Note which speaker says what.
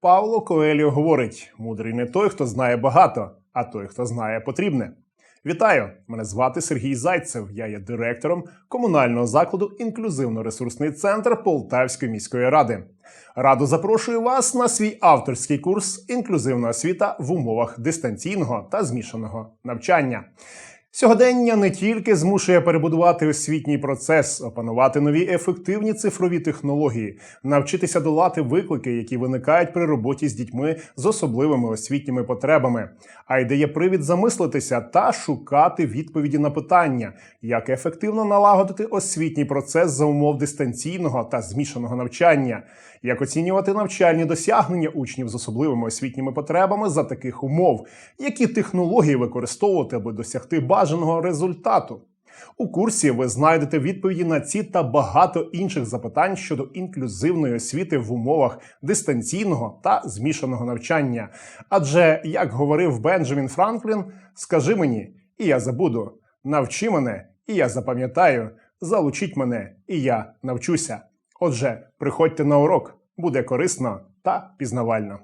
Speaker 1: Павло Коеліо говорить: мудрий не той, хто знає багато, а той, хто знає потрібне. Вітаю! Мене звати Сергій Зайцев. Я є директором комунального закладу Інклюзивно-ресурсний центр Полтавської міської ради. Радо запрошую вас на свій авторський курс Інклюзивна освіта в умовах дистанційного та змішаного навчання. Сьогодення не тільки змушує перебудувати освітній процес, опанувати нові ефективні цифрові технології, навчитися долати виклики, які виникають при роботі з дітьми з особливими освітніми потребами, а й дає привід замислитися та шукати відповіді на питання, як ефективно налагодити освітній процес за умов дистанційного та змішаного навчання, як оцінювати навчальні досягнення учнів з особливими освітніми потребами за таких умов, які технології використовувати, аби досягти бажаного результату. У курсі ви знайдете відповіді на ці та багато інших запитань щодо інклюзивної освіти в умовах дистанційного та змішаного навчання. Адже, як говорив Бенджамін Франклін, скажи мені, і я забуду, навчи мене, і я запам'ятаю, залучіть мене, і я навчуся. Отже, приходьте на урок, буде корисно та пізнавально.